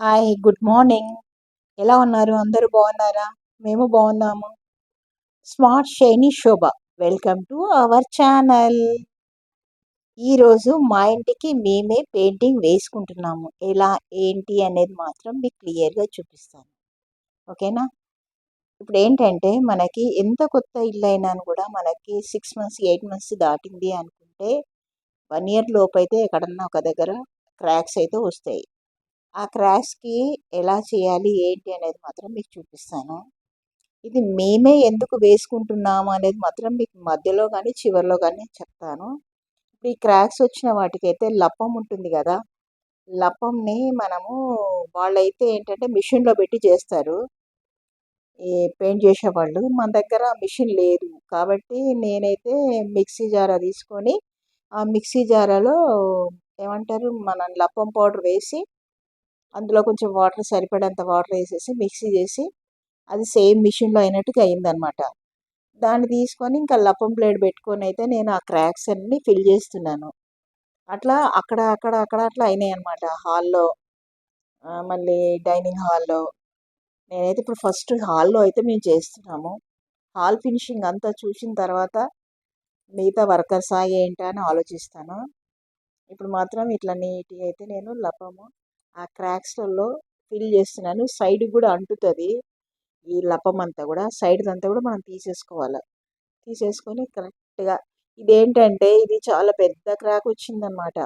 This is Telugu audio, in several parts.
హాయ్ గుడ్ మార్నింగ్ ఎలా ఉన్నారు? అందరూ బాగున్నారా? మేము బాగున్నాము. Smart Shiny Shobha welcome to our channel ఈరోజు మా ఇంటికి మేమే పెయింటింగ్ వేసుకుంటున్నాము. ఎలా ఏంటి అనేది మాత్రం మీకు క్లియర్గా చూపిస్తాను. ఓకేనా? ఇప్పుడు ఏంటంటే మనకి ఎంత కొత్త ఇల్లు అయినా కూడా మనకి సిక్స్ మంత్స్ ఎయిట్ మంత్స్ దాటింది అనుకుంటే వన్ ఇయర్ లోపు అయితే ఎక్కడన్నా ఒక దగ్గర క్రాక్స్ అయితే వస్తాయి. ఆ క్రాష్కి ఎలా చేయాలి ఏంటి అనేది మాత్రం మీకు చూపిస్తాను. ఇది మేమే ఎందుకు వేసుకుంటున్నాము అనేది మాత్రం మీకు మధ్యలో కానీ చివరిలో కానీ చెప్తాను. ఇప్పుడు ఈ క్రాక్స్ వచ్చిన వాటికైతే లప్పం ఉంటుంది కదా! లప్పంని మనము వాళ్ళైతే ఏంటంటే మిషన్లో పెట్టి చేస్తారు. ఈ పెయింట్ చేసేవాళ్ళు. మన దగ్గర మిషన్ లేదు. కాబట్టి నేనైతే మిక్సీ జారా తీసుకొని ఆ మిక్సీ జారాలో ఏమంటారు మన లప్పం పౌడర్ వేసి అందులో కొంచెం వాటర్ సరిపడేంత వాటర్ వేసేసి మిక్సీ చేసి అది సేమ్ మిషన్లో అయినట్టుగా అయిందనమాట. దాన్ని తీసుకొని ఇంకా లప్పం ప్లేట్ పెట్టుకొని అయితే నేను ఆ క్రాక్స్ అన్ని ఫిల్ చేస్తున్నాను. అట్లా అక్కడ అక్కడ అక్కడ అట్లా అయినాయి అనమాట హాల్లో మళ్ళీ డైనింగ్ హాల్లో. నేనైతే ఇప్పుడు ఫస్ట్ హాల్లో అయితే మేము చేస్తున్నాము. హాల్ ఫినిషింగ్ అంతా చూసిన తర్వాత మిగతా వర్కర్సా ఏంటా అని ఆలోచిస్తాను. ఇప్పుడు మాత్రం ఇట్లా నీట్గా అయితే నేను లపము ఆ క్రాక్స్లలో ఫిల్ చేస్తున్నాను. సైడ్ కూడా అంటుతుంది. ఈ లపం అంతా కూడా. సైడ్ అంతా కూడా మనం తీసేసుకోవాలి. తీసేసుకొని కరెక్ట్గా ఇదేంటంటే ఇది చాలా పెద్ద క్రాక్ వచ్చిందనమాట.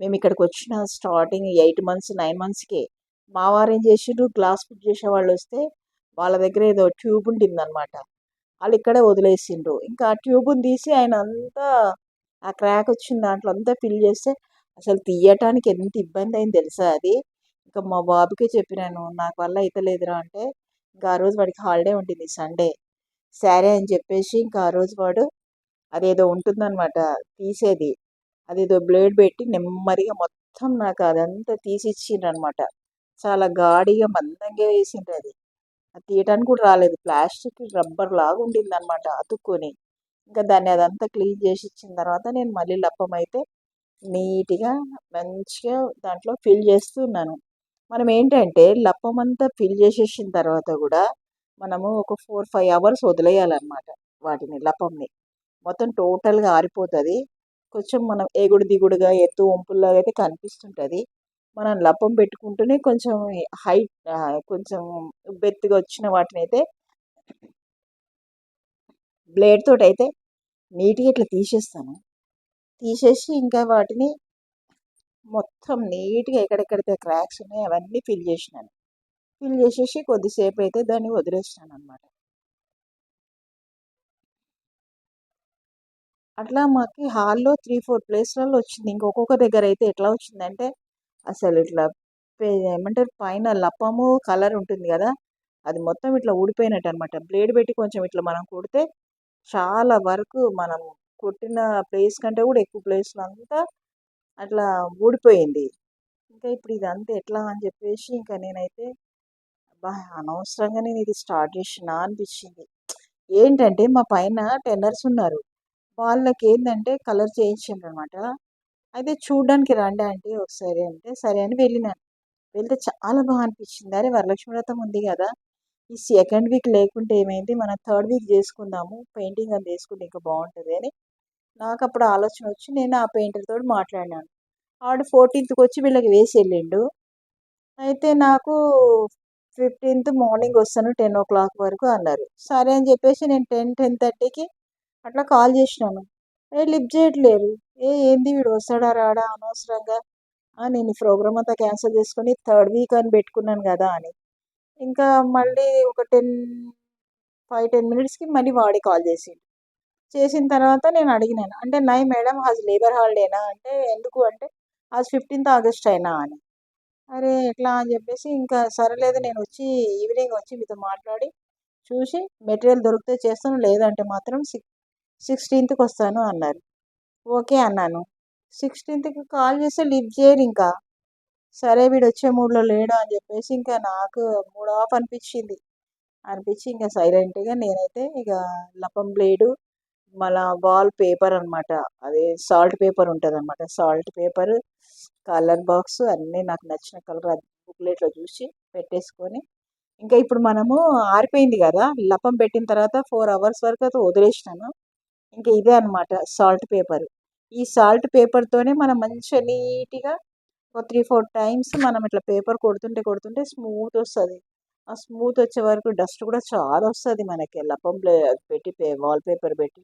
మేము ఇక్కడికి వచ్చిన స్టార్టింగ్ ఎయిట్ మంత్స్ నైన్ మంత్స్కే మా వారు ఏం చేసిండ్రు? గ్లాస్ ఫిట్ చేసే వాళ్ళు వస్తే వాళ్ళ దగ్గర ఏదో ట్యూబ్ ఉండిందనమాట. వాళ్ళు ఇక్కడే వదిలేసిండ్రు. ఇంకా ఆ ట్యూబ్ని తీసి ఆయన అంతా ఆ క్రాక్ వచ్చిన దాంట్లో అంతా ఫిల్ చేస్తే అసలు తీయటానికి ఎంత ఇబ్బంది అయింది తెలుసా అది? ఇంకా మా బాబుకే చెప్పినాను నాకు వల్ల అయితే లేదురా అంటే ఇంకా ఆ రోజు వాడికి హాలిడే ఉంటుంది సండే సరే అని చెప్పేసి ఇంకా ఆ రోజు వాడు అదేదో ఉంటుందన్నమాట తీసేది. అదేదో బ్లేడ్ పెట్టి నెమ్మదిగా మొత్తం నాకు అదంతా తీసిచ్చిండ్రు అనమాట చాలా గాడిగా మందంగా వేసిండ్రు అది. అది తీయటానికి కూడా రాలేదు. ప్లాస్టిక్ రబ్బర్ లాగా ఉండింది అనమాట అతుక్కొని. ఇంకా దాన్ని అదంతా క్లీన్ చేసి ఇచ్చిన తర్వాత నేను మళ్ళీ లప్పం అయితే నీట్గా మంచిగా దాంట్లో ఫిల్ చేస్తున్నాను. మనం ఏంటంటే లప్పమంతా అంతా ఫిల్ చేసేసిన తర్వాత కూడా మనము ఒక ఫోర్ ఫైవ్ అవర్స్ వదిలేయాలన్నమాట వాటిని లప్పంని మొత్తం టోటల్గా ఆరిపోతుంది. కొంచెం మనం ఎగుడు దిగుడుగా ఎత్తు వంపుల్లాగా అయితే కనిపిస్తుంటుంది. మనం లప్పం పెట్టుకుంటూనే కొంచెం హైట్ కొంచెం బెత్తుగా వచ్చిన వాటిని అయితే బ్లేడ్ తోటి అయితే నీట్గా ఇట్లా తీసేస్తాను. తీసేసి ఇంకా వాటిని మొత్తం నీట్గా ఎక్కడెక్కడైతే క్రాక్స్ ఉన్నాయో అవన్నీ ఫిల్ చేసినాను. ఫిల్ చేసేసి కొద్దిసేపు అయితే దాన్ని వదిలేసినాను అనమాట అట్లా మాకు హాల్లో త్రీ ఫోర్ ప్లేస్లలో వచ్చింది. ఇంకొక్కొక్క దగ్గర అయితే ఎట్లా వచ్చిందంటే అసలు ఇట్లా ఏమంటారు? పైన లప్పము కలర్ ఉంటుంది కదా అది మొత్తం ఇట్లా ఊడిపోయినట్టు అనమాట బ్లేడ్ పెట్టి కొంచెం ఇట్లా మనం కుడితే చాలా వరకు మనం కొట్టిన ప్లేస్ కంటే కూడా ఎక్కువ ప్లేస్లో అంతా అట్లా ఊడిపోయింది. ఇంకా ఇప్పుడు ఇది అంతా ఎట్లా అని చెప్పేసి ఇంకా నేనైతే బా అనవసరంగా నేను ఇది స్టార్ట్ చేసినా అనిపించింది. ఏంటంటే మా పైన టెన్నర్స్ ఉన్నారు. వాళ్ళకి ఏంటంటే కలర్ చేయించిండ్రు అనమాట అయితే చూడడానికి రండి అంటే ఒకసారి అంటే సరే అని వెళ్ళినాను వెళ్తే చాలా బాగా అనిపించింది. అరే వరలక్ష్మి వ్రతం ఉంది కదా! ఈ సెకండ్ వీక్ లేకుంటే ఏమైంది? మనం థర్డ్ వీక్ చేసుకుందాము పెయింటింగ్ అది వేసుకుంటే ఇంకా బాగుంటుంది అని నాకు అప్పుడు ఆలోచన వచ్చి నేను ఆ పెయింటర్ తోటి మాట్లాడినాను. ఆవిడ ఫోర్టీన్త్కి వచ్చి వీళ్ళకి వేసి వెళ్ళిండు. అయితే నాకు ఫిఫ్టీన్త్ మార్నింగ్ వస్తాను టెన్ ఓ క్లాక్ వరకు అన్నారు. సరే అని చెప్పేసి నేను టెన్ టెన్ థర్టీకి అట్లా కాల్ చేసినాను. ఏ లిఫ్ట్ చేయట్లేరు ఏ ఏంది వీడు వస్తాడా రాడా అనవసరంగా? నేను ఈ ప్రోగ్రామ్ అంతా క్యాన్సిల్ చేసుకొని థర్డ్ వీక్ అని పెట్టుకున్నాను కదా అని. ఇంకా మళ్ళీ ఒక టెన్ ఫైవ్ టెన్ మినిట్స్కి మళ్ళీ వాడి కాల్ చేసిండు. చేసిన తర్వాత నేను అడిగినాను. అంటే నై మేడం హాజ్ లేబర్ హాలిడేనా? అంటే ఎందుకు? అంటే హాజ్ ఫిఫ్టీన్త్ ఆగస్ట్ అయినా అని. అరే ఎట్లా అని చెప్పేసి ఇంకా సరేలేదు నేను వచ్చి ఈవినింగ్ వచ్చి మీతో మాట్లాడి చూసి మెటీరియల్ దొరికితే చేస్తాను లేదంటే మాత్రం సిక్స్ సిక్స్టీన్త్కి వస్తాను అన్నారు. ఓకే అన్నాను. సిక్స్టీన్త్కి కాల్ చేస్తే లిఫ్ట్ చేయరు ఇంకా. సరే వీడు వచ్చే మూడ్లో లేడు అని చెప్పేసి ఇంకా నాకు మూడ్ ఆఫ్ అనిపించింది. అనిపించి ఇంకా సైలెంట్గా నేనైతే ఇక లపం బ్లేడు మన వాల్ పేపర్ అనమాట అదే సాల్ట్ పేపర్ ఉంటుంది అనమాట సాల్ట్ పేపర్ కలర్ బాక్స్ అన్నీ నాకు నచ్చిన కలర్ బుక్లెట్లో చూసి పెట్టేసుకొని ఇంకా ఇప్పుడు మనము ఆరిపోయింది కదా. లపం పెట్టిన తర్వాత ఫోర్ అవర్స్ వరకు అయితే వదిలేసినాను. ఇంకా ఇదే అనమాట సాల్ట్ పేపర్. ఈ సాల్ట్ పేపర్తోనే మనం మంచిగా నీట్గా ఒక త్రీ ఫోర్ టైమ్స్ మనం ఇట్లా పేపర్ కొడుతుంటే కొడుతుంటే స్మూత్ వస్తుంది. ఆ స్మూత్ వచ్చే వరకు డస్ట్ కూడా చాలా వస్తుంది మనకి. లపం పెట్టి వాల్ పేపర్ పెట్టి.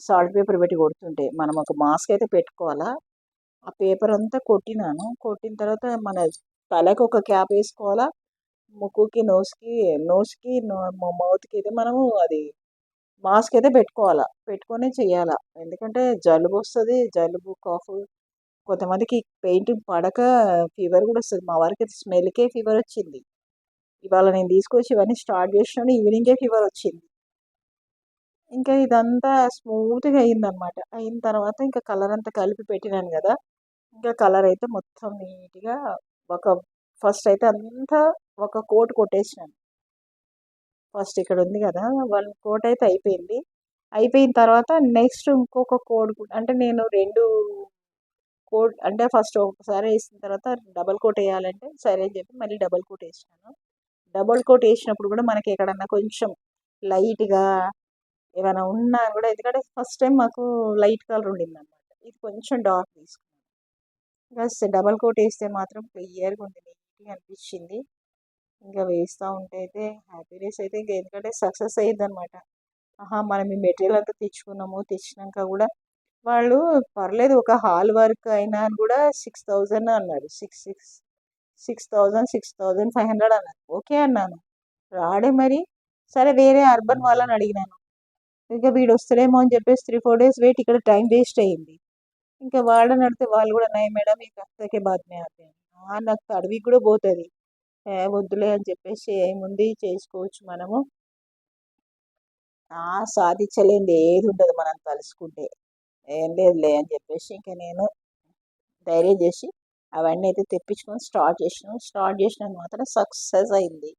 సాల్ట్ పేపర్ పెట్టి కొడుతుంటే మనం ఒక మాస్క్ అయితే పెట్టుకోవాలా? ఆ పేపర్ అంతా కొట్టినాను. కొట్టిన తర్వాత మన తలకి ఒక క్యాప్ వేసుకోవాలా? ముక్కుకి నోస్కి నోస్కి మౌత్కి అయితే మనము అది మాస్క్ అయితే పెట్టుకోవాలా? పెట్టుకొని చేయాలా ఎందుకంటే జలుబు వస్తుంది జలుబు కాఫ్. కొంతమందికి పెయింటింగ్ పడక ఫీవర్ కూడా వస్తుంది. మా వారికి అయితే స్మెల్కే ఫీవర్ వచ్చింది. ఇవాళ నేను తీసుకొచ్చి ఇవన్నీ స్టార్ట్ చేసినాను ఈవినింగే ఫీవర్ వచ్చింది. ఇంకా ఇదంతా స్మూత్గా అయిందనమాట అయిన తర్వాత ఇంకా కలర్ అంతా కలిపి పెట్టినాను కదా ఇంకా కలర్ అయితే మొత్తం నీట్గా ఒక ఫస్ట్ అయితే అంతా ఒక కోట్ కొట్టేసినాను. ఫస్ట్ ఇక్కడ ఉంది కదా వన్ కోట్ అయితే అయిపోయింది. అయిపోయిన తర్వాత నెక్స్ట్ ఇంకొక కోడ్ అంటే నేను రెండు కోట్ అంటే ఫస్ట్ ఒకసారి వేసిన తర్వాత డబల్ కోట్ వేయాలంటే సరే అని చెప్పి మళ్ళీ డబల్ కోట్ వేసినాను. డబల్ కోట్ వేసినప్పుడు కూడా మనకి ఎక్కడన్నా కొంచెం లైట్గా ఏమైనా ఉన్నా కూడా ఎందుకంటే ఫస్ట్ టైం మాకు లైట్ కలర్ ఉండింది అనమాట ఇది కొంచెం డార్క్ తీసుకున్నాను. ప్లస్ డబల్ కోట్ వేస్తే మాత్రం క్లియర్గా ఉంది నీట్గా అనిపించింది. ఇంకా వేస్తూ ఉంటే అయితే హ్యాపీనెస్ అయితే ఇంకా ఎందుకంటే సక్సెస్ అయ్యింది అనమాట ఆహా మనం ఈ మెటీరియల్ అంతా తెచ్చుకున్నాము తెచ్చినాక కూడా వాళ్ళు పర్లేదు ఒక హాల్ వర్క్ అయినా కూడా సిక్స్ థౌజండ్ అన్నారు. Six six six thousand six thousand five hundred అన్నారు. ఓకే అన్నాను. రాడే మరి. సరే వేరే అర్బన్ వాళ్ళని అడిగినాను. ఇంకా వీడు వస్తలేమో అని చెప్పేసి త్రీ ఫోర్ డేస్ వెయిట్ ఇక్కడ టైం వేస్ట్ అయ్యింది. ఇంకా వాళ్ళని అడితే వాళ్ళు కూడా నై మేడం ఈ కష్టకే బాధమే అవుతాయి నాకు అడవికి కూడా పోతుంది. వద్దులే అని చెప్పేసి ఏముంది చేసుకోవచ్చు మనము. సాధించలేనిది ఏది ఉండదు మనం తలుసుకుంటే. ఏం లేదులే అని చెప్పేసి ఇంకా నేను ధైర్యం చేసి అవన్నీ అయితే తెప్పించుకొని స్టార్ట్ చేసినాను స్టార్ట్ చేసినందుకు మాత్రం సక్సెస్ అయింది.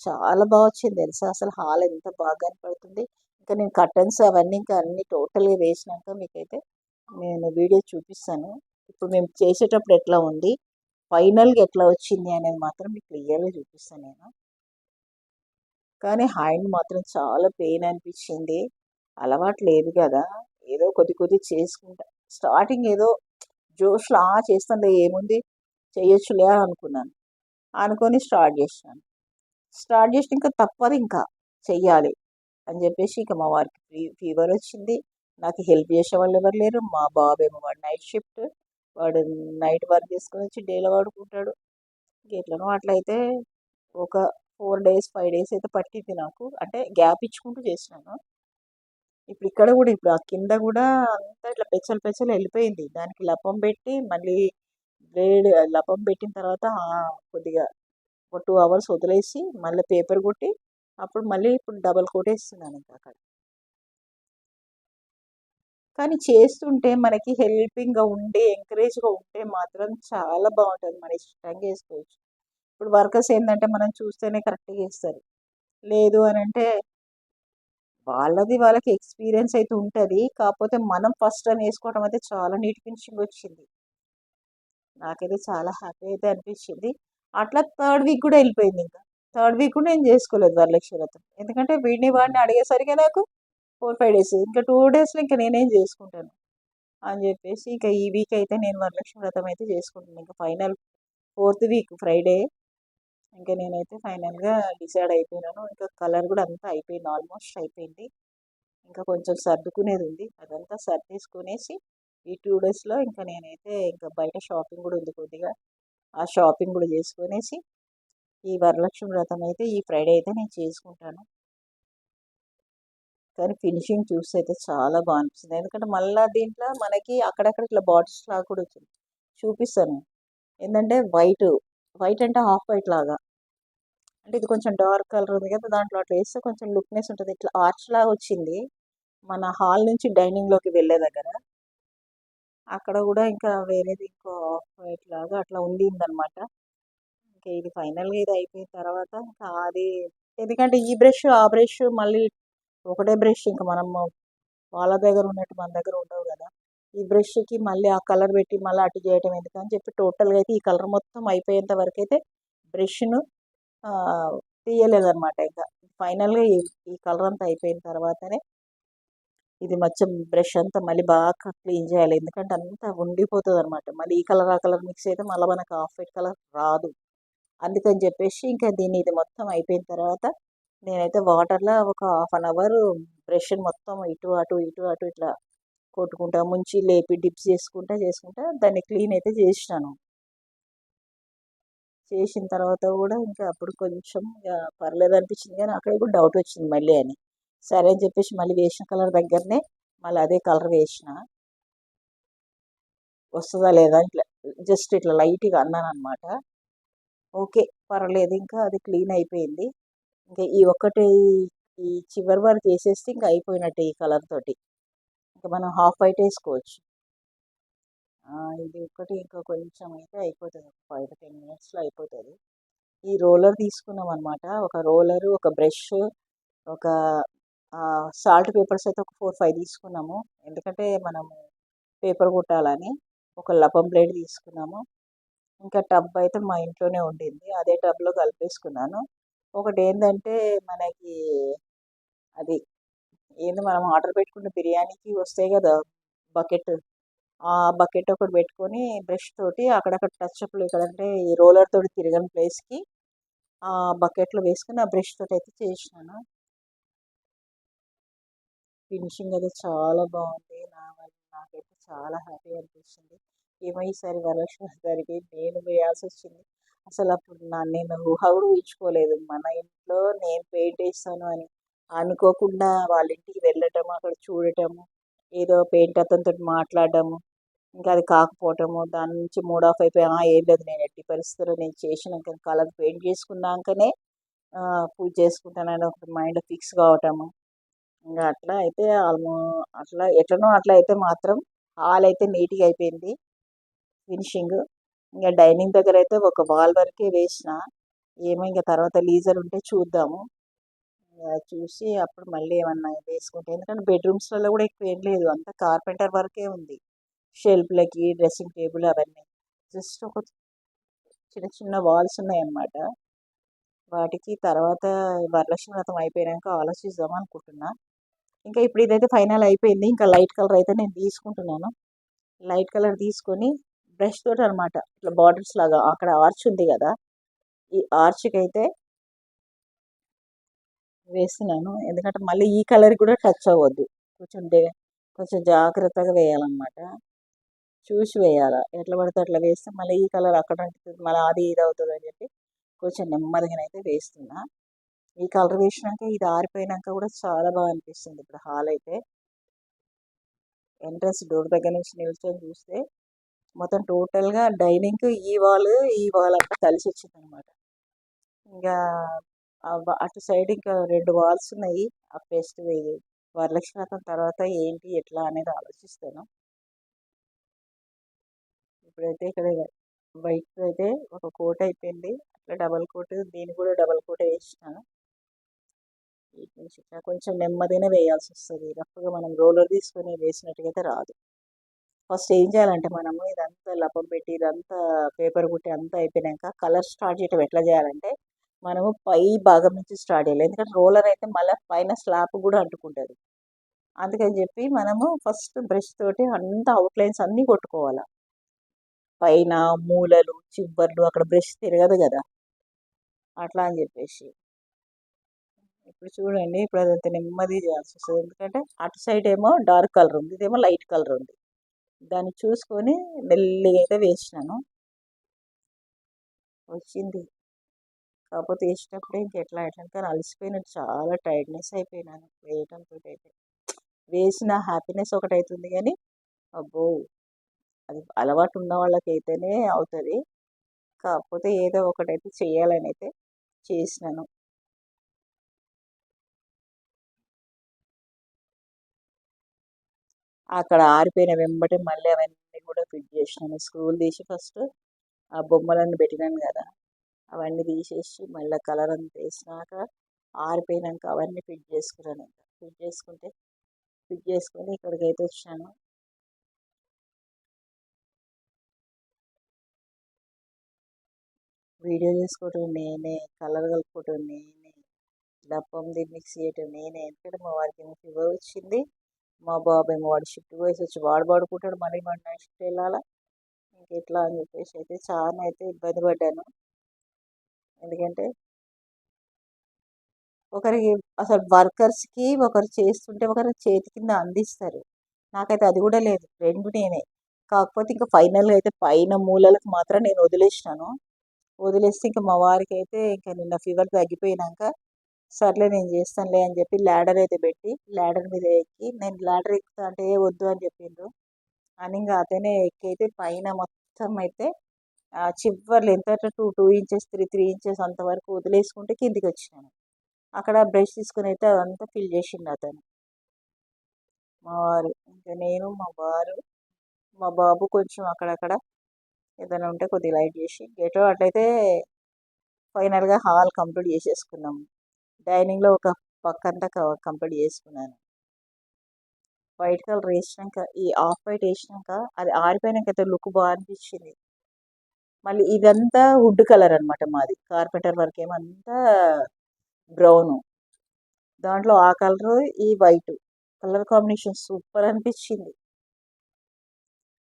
చాలా బాగా వచ్చింది తెలుసా? అసలు హాల్ ఎంత బాగా కనపడుతుంది. ఇంకా నేను కర్టన్స్ అవన్నీ ఇంకా అన్ని టోటల్గా వేసినాక మీకైతే నేను వీడియో చూపిస్తాను. ఇప్పుడు మేము చేసేటప్పుడు ఎట్లా ఉంది? ఫైనల్గా ఎట్లా వచ్చింది అనేది మాత్రం మీకు క్లియర్గా చూపిస్తాను నేను. కానీ హ్యాండ్ మాత్రం చాలా పెయిన్ అనిపించింది. అలవాటు లేదు కదా? ఏదో కొద్ది కొద్ది చేసుకుంటా. స్టార్టింగ్ ఏదో జోష్లా చేస్తుండే ఏముంది? చేయొచ్చులే అని అనుకున్నాను. అనుకొని స్టార్ట్ చేసినాను స్టార్ట్ చేసిన ఇంకా తప్పదు ఇంకా. చెయ్యాలి. అని చెప్పేసి ఇక మా వారికి ఫీవర్ వచ్చింది. నాకు హెల్ప్ చేసే వాళ్ళు ఎవరు లేరు. మా బాబు ఏమో వాడు నైట్ షిఫ్ట్ వాడు నైట్ వర్క్ చేసుకొని వచ్చి డేలో వాడుకుంటాడు ఎట్లనో అట్లయితే ఒక ఫోర్ డేస్ ఫైవ్ డేస్ అయితే పట్టింది నాకు. అంటే గ్యాప్ ఇచ్చుకుంటూ చేసినాను. ఇప్పుడు ఇక్కడ కూడా ఇప్పుడు ఆ కింద కూడా అంతా ఇట్లా పెచ్చలు పెచ్చలు వెళ్ళిపోయింది. దానికి లపం పెట్టి మళ్ళీ గ్రేడ్ లపం పెట్టిన తర్వాత కొద్దిగా ఒక టూ అవర్స్ వదిలేసి మళ్ళీ పేపర్ కొట్టి అప్పుడు మళ్ళీ ఇప్పుడు డబల్ కోట్ వేస్తున్నాను ఇంకా అక్కడ కానీ చేస్తుంటే మనకి హెల్పింగ్గా ఉండి ఎంకరేజ్గా ఉంటే మాత్రం చాలా బాగుంటుంది మన ఇష్టంగా చేసుకోవచ్చు. ఇప్పుడు వర్కర్స్ ఏంటంటే మనం చూస్తేనే కరెక్ట్గా చేస్తారు. లేదు అని అంటే వాళ్ళది వాళ్ళకి ఎక్స్పీరియన్స్ అయితే ఉంటుంది. కాకపోతే మనం ఫస్ట్ టైం వేసుకోవడం అయితే చాలా నీట్ ఫినిషింగ్ వచ్చింది. నాకైతే చాలా హ్యాపీ అయితే అనిపించింది. అట్లా థర్డ్ వీక్ కూడా వెళ్ళిపోయింది ఇంకా. థర్డ్ వీక్ కూడా నేను చేసుకోలేదు వరలక్ష్మి వ్రతం ఎందుకంటే వీడిని వాడిని అడిగేసరికి నాకు ఫోర్ ఫైవ్ డేస్ ఇంకా టూ డేస్లో ఇంకా నేనేం చేసుకుంటాను అని చెప్పేసి ఇంకా ఈ వీక్ అయితే నేను వరలక్ష్మి వ్రతం అయితే చేసుకుంటాను ఇంకా ఫైనల్ ఫోర్త్ వీక్ ఫ్రైడే ఇంకా నేనైతే ఫైనల్గా డిసైడ్ అయిపోయినాను. ఇంకా కలర్ కూడా అంతా అయిపోయింది ఆల్మోస్ట్ అయిపోయింది. ఇంకా కొంచెం సర్దుకునేది ఉంది. అదంతా సర్దేసుకునేసి ఈ టూ డేస్లో ఇంకా నేనైతే ఇంకా బయట షాపింగ్ కూడా ఉంది కొద్దిగా. ఆ షాపింగ్ కూడా చేసుకునేసి ఈ వరలక్ష్మి వ్రతం అయితే ఈ ఫ్రైడే అయితే నేను చేసుకుంటాను. కానీ ఫినిషింగ్ చూస్తే అయితే చాలా బాగా అనిపిస్తుంది. ఎందుకంటే మళ్ళీ దీంట్లో మనకి అక్కడక్కడ ఇట్లా బాటిల్స్ లాగా కూడా వచ్చింది చూపిస్తాను. ఏంటంటే వైట్ వైట్ అంటే హాఫ్ వైట్ లాగా. అంటే ఇది కొంచెం డార్క్ కలర్ ఉంది కదా దాంట్లో అట్లా వేస్తే కొంచెం లుక్నెస్ ఉంటుంది. ఇట్లా ఆర్చ్ లాగా వచ్చింది. మన హాల్ నుంచి డైనింగ్లోకి వెళ్ళే దగ్గర. అక్కడ కూడా ఇంకా వేరేది ఇంకో ఆఫ్ వైట్ లాగా అట్లా ఉండిందనమాట ఓకే. ఇది ఫైనల్గా ఇది అయిపోయిన తర్వాత ఇంకా అది ఎందుకంటే ఈ బ్రష్ ఆ బ్రష్ మళ్ళీ ఒకటే బ్రష్ ఇంకా మనం వాళ్ళ దగ్గర ఉన్నట్టు మన దగ్గర ఉండవు కదా. ఈ బ్రష్కి మళ్ళీ ఆ కలర్ పెట్టి మళ్ళీ అటు చేయటం ఎందుకని చెప్పి టోటల్గా అయితే ఈ కలర్ మొత్తం అయిపోయేంత వరకు అయితే బ్రష్ను తీయలేదన్నమాట ఇంకా. ఫైనల్గా ఈ ఈ కలర్ అంతా అయిపోయిన తర్వాతనే ఇది మొత్తం బ్రష్ అంతా మళ్ళీ బాగా క్లీన్ చేయాలి. ఎందుకంటే అంతా ఉండిపోతుంది అనమాట మళ్ళీ ఈ కలర్ ఆ కలర్ మిక్స్ అయితే మళ్ళీ మనకు ఆఫ్ వైట్ కలర్ రాదు. అందుకని చెప్పేసి ఇంకా దీన్ని ఇది మొత్తం అయిపోయిన తర్వాత నేనైతే వాటర్లో ఒక హాఫ్ అన్ అవర్ బ్రష్ని మొత్తం ఇటు అటు ఇటు అటు ఇట్లా కొట్టుకుంటా ముంచి లేపి డిప్స్ చేసుకుంటా చేసుకుంటా దాన్ని క్లీన్ అయితే చేసినాను. చేసిన తర్వాత కూడా ఇంకా అప్పుడు కొంచెం పర్లేదు అనిపించింది కానీ అక్కడ కూడా డౌట్ వచ్చింది మళ్ళీ అని. సరే అని చెప్పేసి మళ్ళీ వేసిన కలర్ దగ్గరనే మళ్ళీ అదే కలర్ వేసిన. వస్తుందా లేదా ఇట్లా జస్ట్ ఇట్లా లైట్గా అన్నాను అనమాట ఓకే పర్వాలేదు. ఇంకా అది క్లీన్ అయిపోయింది. ఇంకా ఈ ఒక్కటి ఈ చివరి వరకు వేసేస్తే ఇంకా అయిపోయినట్టే ఈ కలర్ తోటి. ఇంకా మనం హాఫ్ వైట్ వేసుకోవచ్చు. ఇది ఒకటి ఇంకా కొంచెం అయితే అయిపోతుంది. ఫైవ్ టెన్ మినిట్స్లో అయిపోతుంది. ఈ రోలర్ తీసుకున్నాం అనమాట ఒక రోలరు ఒక బ్రష్ ఒక సాల్ట్ పేపర్స్ అయితే ఒక ఫోర్ ఫైవ్ తీసుకున్నాము. ఎందుకంటే మనము పేపర్ కుట్టాలని ఒక లపం ప్లేట్ తీసుకున్నాము. ఇంకా టబ్ అయితే మా ఇంట్లోనే ఉండింది. అదే టబ్లో కలిపేసుకున్నాను. ఒకటి ఏంటంటే మనకి అది ఏంది మనం ఆర్డర్ పెట్టుకున్న బిర్యానీకి వస్తాయి కదా బకెట్. ఆ బకెట్ ఒకటి పెట్టుకొని బ్రష్ తోటి అక్కడక్కడ టచ్ అప్లు ఎక్కడంటే ఈ రోలర్ తోటి తిరగని ప్లేస్కి ఆ బకెట్లో వేసుకుని ఆ బ్రష్ తోటి అయితే చేసినాను. ఫినిషింగ్ అయితే చాలా బాగుంది. నా నాకైతే చాలా హ్యాపీ అనిపించింది ఏమో ఈసారి వరలక్ష్మి గారికి నేను వేయాల్సి వచ్చింది అసలు అప్పుడు నా నేను ఊహ కూడా ఊహించుకోలేదు. మన ఇంట్లో నేను పెయింట్ వేస్తాను అని అనుకోకుండా వాళ్ళ ఇంటికి వెళ్ళటము అక్కడ చూడటము ఏదో పెయింట్ అతనితో మాట్లాడటము ఇంకా అది కాకపోవటము దాని నుంచి మూడ్ ఆఫ్ అయిపోయా ఏం లేదు నేను ఎట్టి పరిస్థితుల్లో నేను చేసినాక కలర్ పెయింట్ చేసుకున్నాకనే పూజ చేసుకుంటానని ఒక మైండ్ ఫిక్స్ కావటము. ఇంకా అట్లా అయితే ఆల్మో అట్లా ఎట్లనో అట్లా అయితే మాత్రం హాల్ అయితే నీట్గా అయిపోయింది. ఫినిషింగ్. ఇంకా డైనింగ్ దగ్గర అయితే ఒక వాల్ వరకే వేసిన ఏమో ఇంకా తర్వాత లీజర్ ఉంటే చూద్దాము. చూసి అప్పుడు మళ్ళీ ఏమన్నా వేసుకుంటే ఎందుకంటే బెడ్రూమ్స్లలో కూడా ఎక్కువ ఏం లేదు. అంతా కార్పెంటర్ వరకే ఉంది. షెల్ఫ్లకి డ్రెస్సింగ్ టేబుల్ అవన్నీ. జస్ట్ ఒక చిన్న చిన్న వాల్స్ ఉన్నాయన్నమాట. వాటికి తర్వాత వరలక్ష్మి వ్రతం అయిపోయాక ఆలోచిద్దాం అనుకుంటున్నా. ఇంకా ఇప్పుడు ఇదైతే ఫైనల్ అయిపోయింది. ఇంకా లైట్ కలర్ అయితే నేను తీసుకుంటున్నాను. లైట్ కలర్ తీసుకొని బ్రష్ తోటి అనమాట ఇట్లా బార్డర్స్ లాగా అక్కడ ఆర్చ్ ఉంది కదా ఈ ఆర్చ్కి అయితే వేస్తున్నాను. ఎందుకంటే మళ్ళీ ఈ కలర్ కూడా టచ్ అవ్వద్దు. కొంచెం కొంచెం జాగ్రత్తగా వేయాలన్నమాట. చూసి వేయాలి? ఎట్లా పడితే అట్లా వేస్తే మళ్ళీ ఈ కలర్ అక్కడ మళ్ళీ అది ఇది అవుతుంది అని చెప్పి కొంచెం నెమ్మదిగా అయితే వేస్తున్నా. ఈ కలర్ వేసినాక ఇది ఆరిపోయినాక కూడా చాలా బాగా అనిపిస్తుంది. ఇప్పుడు హాల్ అయితే ఎంట్రన్స్ డోర్ దగ్గర నుంచి నిల్చొని చూస్తే మొత్తం టోటల్గా డైనింగ్ ఈ వాల్ ఈ వాల్ అంతా కలిసి వచ్చింది అనమాట ఇంకా అటు సైడ్ ఇంకా రెండు వాల్స్ ఉన్నాయి. ఆ పేస్ట్ వేది వరలక్ష్మి వ్రతం తర్వాత ఏంటి ఎట్లా అనేది ఆలోచిస్తాను. ఇప్పుడైతే ఇక్కడ వైట్ అయితే ఒక కోట్ అయిపోయింది. అట్లా డబల్ కోట్ దీన్ని కూడా డబల్ కోట్ వేసినాను కొంచెం నెమ్మదిగానే వేయాల్సి వస్తుంది రఫ్గా మనం రోలర్ తీసుకొని వేసినట్టుగా అయితే రాదు. ఫస్ట్ ఏం చేయాలంటే మనము ఇదంతా లపం పెట్టి ఇదంతా పేపర్ కుట్టి అంతా అయిపోయాక కలర్ స్టార్ట్ చేయటం ఎట్లా చేయాలంటే మనము పై భాగం నుంచి స్టార్ట్ చేయాలి. ఎందుకంటే రోలర్ అయితే మళ్ళీ పైన స్లాబ్ కూడా అంటుకుంటుంది. అందుకని చెప్పి మనము ఫస్ట్ బ్రష్ తోటి అంతా అవుట్లైన్స్ అన్నీ కొట్టుకోవాలి. పైన మూలలు చివర్లు అక్కడ బ్రష్ తిరగదు కదా. అట్లా అని చెప్పేసి. ఇప్పుడు చూడండి ఇప్పుడు అదంతా నెమ్మది చేయాల్సి వస్తుంది ఎందుకంటే అటు సైడ్ ఏమో డార్క్ కలర్ ఉంది ఇదేమో లైట్ కలర్ ఉంది. దాన్ని చూసుకొని మెల్లిగా అయితే వేసినాను. వచ్చింది. కాకపోతే వేసేటప్పుడు ఇంకెట్లా ఎట్లా కానీ అలసిపోయినట్టు చాలా టైర్డ్నెస్ అయిపోయినాను. వేయటంతో అయితే. వేసిన హ్యాపీనెస్ ఒకటి అవుతుంది కానీ అబ్బో! అది అలవాటు ఉన్న వాళ్ళకైతేనే అవుతుంది. కాకపోతే ఏదో ఒకటైతే చేయాలని అయితే చేసినాను. అక్కడ ఆరిపోయిన వెంబటే మళ్ళీ అవన్నీ కూడా ఫిట్ చేసినాను. స్క్రూలు తీసి ఫస్ట్ ఆ బొమ్మలన్నీ పెట్టినాను కదా అవన్నీ తీసేసి మళ్ళీ కలర్ అంతా వేసినాక ఆరిపోయినాక అవన్నీ ఫిట్ చేసుకున్నాను. ఫిట్ చేసుకుంటే ఫిట్ చేసుకొని ఇక్కడికి అయితే వచ్చాను. వీడియో చేసుకోవటం నేనే కలర్ కలుపుకోవటం నేనే డప్పంది మిక్స్ చేయటం నేనే ఎందుకంటే మా వారికి ఫీవర్ వచ్చింది. మా బాబు ఏమో వాడు షిఫ్ట్ పోయేసి వచ్చి వాడు పడుకుంటాడు మళ్ళీ వాడు నైట్ షిఫ్ట్ వెళ్ళాలా? ఇంకెట్లా అని చెప్పేసి అయితే చాలా అయితే ఇబ్బంది పడ్డాను. ఎందుకంటే ఒకరికి అసలు వర్కర్స్కి ఒకరు చేస్తుంటే ఒకరు చేతి కింద అందిస్తారు. నాకైతే అది కూడా లేదు రెండు నేనే. కాకపోతే ఇంకా ఫైనల్గా అయితే పైన మూలలకు మాత్రం నేను వదిలేసినాను. వదిలేస్తే ఇంకా మా వారికి అయితే ఇంకా నిన్న ఫీవర్ తగ్గిపోయినాక సర్లే నేను చేస్తానులే అని చెప్పి ల్యాడర్ అయితే పెట్టి ల్యాడర్ మీద ఎక్కి నేను ల్యాడర్ ఎక్కుతా అంటే వద్దు అని చెప్పిండ్రు. అని ఇంకా అతనే ఎక్కి అయితే పైన మొత్తం అయితే చివర్లు ఎంత two two inches three three inches అంతవరకు వదిలేసుకుంటే కిందికి వచ్చినాను అక్కడ బ్రష్ తీసుకుని అయితే అదంతా ఫిల్ చేసిండు అతను. మా వారు ఇంకా నేను మా వారు మా బాబు కొంచెం అక్కడక్కడ ఏదైనా ఉంటే కొద్దిగా లైట్ చేసి ఎటో అట్లయితే ఫైనల్గా హాల్ కంప్లీట్ చేసేసుకున్నాము డైనింగ్లో ఒక పక్కంతా కంప్లీట్ చేసుకున్నాను. వైట్ కలర్ వేసినాక ఈ ఆఫ్ వైట్ వేసినాక అది ఆరిపోయినాక అయితే లుక్ బాగా అనిపించింది. మళ్ళీ ఇదంతా వుడ్ కలర్ అనమాట మాది. కార్పెంటర్ వర్క్ ఏమంతా బ్రౌను. దాంట్లో ఆ కలరు ఈ వైట్. కలర్ కాంబినేషన్ సూపర్ అనిపించింది.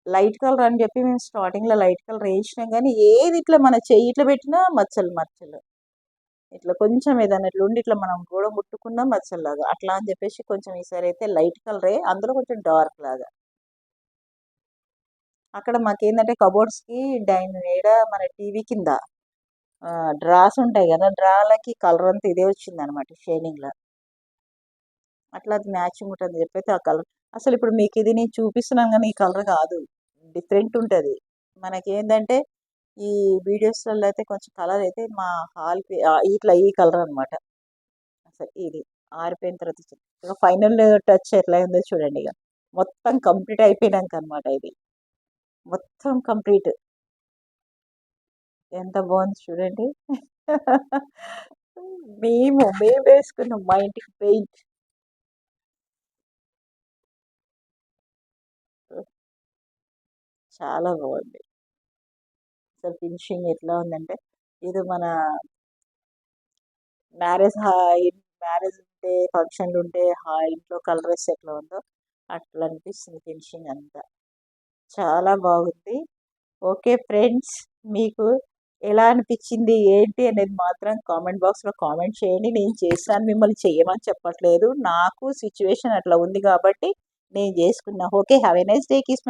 లైట్ కలర్ అని చెప్పి మేము స్టార్టింగ్లో లైట్ కలర్ వేసినాం కానీ ఏది ఇట్లా మన చెయ్యి ఇట్లా పెట్టినా మచ్చలు మచ్చలు. ఇట్లా కొంచెం ఏదైనా ఇట్లా ఉండి ఇట్లా మనం గోడ ముట్టుకున్నా మచ్చలాగా అట్లా అని చెప్పేసి కొంచెం ఈసారి అయితే లైట్ కలరే అందులో కొంచెం డార్క్ లాగా. అక్కడ మాకేంటంటే కబోర్డ్స్కి డైన్ ఏడ మన టీవీ కింద డ్రాస్ ఉంటాయి కదా డ్రాలకి కలర్ అంతా ఇదే వచ్చింది అనమాట షైనింగ్లో అట్లా అది మ్యాచింగ్ ఉంటుంది చెప్పైతే ఆ కలర్ అసలు ఇప్పుడు మీకు ఇది నేను చూపిస్తున్నాను కానీ ఈ కలర్ కాదు. డిఫరెంట్ ఉంటుంది. మనకి ఏంటంటే ఈ వీడియోస్లలో అయితే కొంచెం కలర్ అయితే మా హాల్కి ఇట్లా ఈ కలర్ అనమాట అసలు ఇది ఆరిపోయిన తర్వాత ఇక ఫైనల్ టచ్ ఎట్లా ఉందో చూడండి ఇక మొత్తం కంప్లీట్ అయిపోయినాక అనమాట ఇది. మొత్తం కంప్లీట్. ఎంత బాగుంది చూడండి. మేము మేము వేసుకున్నాం మా ఇంటికి పెయింట్. చాలా బాగుంది. అసలు ఫినిషింగ్ ఎట్లా ఉందంటే ఇది మన మ్యారేజ్ హాయ్ మ్యారేజ్ ఉంటే ఫంక్షన్లు ఉంటే హా ఇంట్లో కలర్ ఎట్లా ఉందో అట్లా అనిపిస్తుంది ఫినిషింగ్ అంతా. చాలా బాగుంది. ఓకే ఫ్రెండ్స్ మీకు ఎలా అనిపించింది ఏంటి అనేది మాత్రం కామెంట్ బాక్స్లో కామెంట్ చేయండి. నేను చేశాను మిమ్మల్ని చేయమని చెప్పట్లేదు. నాకు సిచ్యువేషన్ అట్లా ఉంది కాబట్టి నేను చేసుకున్నా. Okay have a nice day kiss